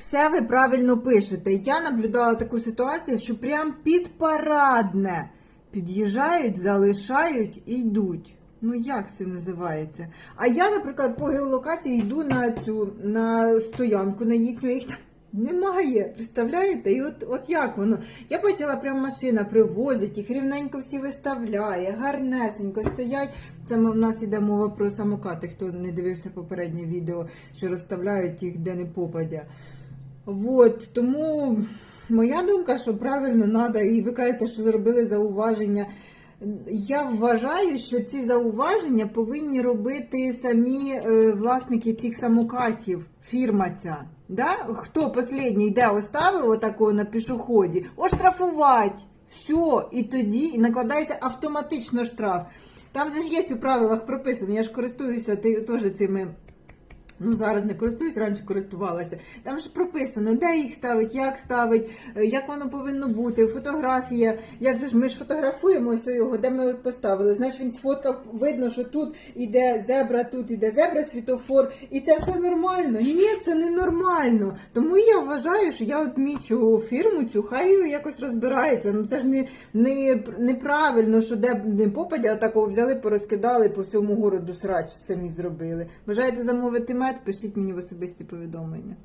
Все ви правильно пишете. Я наблюдала таку ситуацію, що прям під парадне під'їжджають, залишають і йдуть. Ну як це називається? А я, наприклад, по геолокації йду на цю на стоянку на їхню, їх там немає. Представляєте? І от, от як воно? Я бачила, прям машина привозить, їх рівненько всі виставляє, гарнесенько стоять. Це в нас йде мова про самокати, хто не дивився попереднє відео, що розставляють їх де не попадя. Вот, тому моя думка, що правильно треба, і ви кажете, що зробили зауваження. Я вважаю, що ці зауваження повинні робити самі е, власники цих самокатів, фірма ця. Да? Хто останній йде оставив отакого на пішоході, оштрафувати. Все, і тоді накладається автоматично штраф. Там же ж є у правилах прописано, я ж користуюся теж цими. Ну, зараз не користуюсь, раніше користувалася. Там ж прописано, де їх ставить, як ставить, е, як воно повинно бути, фотографія. Як же ж ми ж фотографуємо його, де ми поставили. Знаєш, він сфоткав, видно, що тут іде зебра, тут іде зебра, світофор, і це все нормально. Ні, це не нормально. Тому я вважаю, що я от мічу фірму цю, хай якось розбирається. Ну це ж не, не неправильно, що де не попадя, такого взяли, порозкидали по всьому городу срач самі зробили. Бажаєте замовити мед, пишіть мені в особисті повідомлення.